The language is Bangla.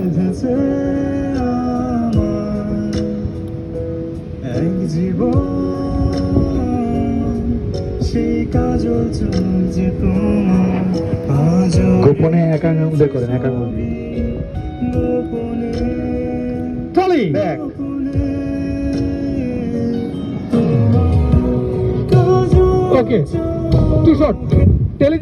বেঁধেছে আমার। এক জীবন সেই কাজল চুল যে তোমার। আজও গোপনে এক আঙুল করেন এক আঙুল গোপনে ট্রলি ওকে টু শট টেলি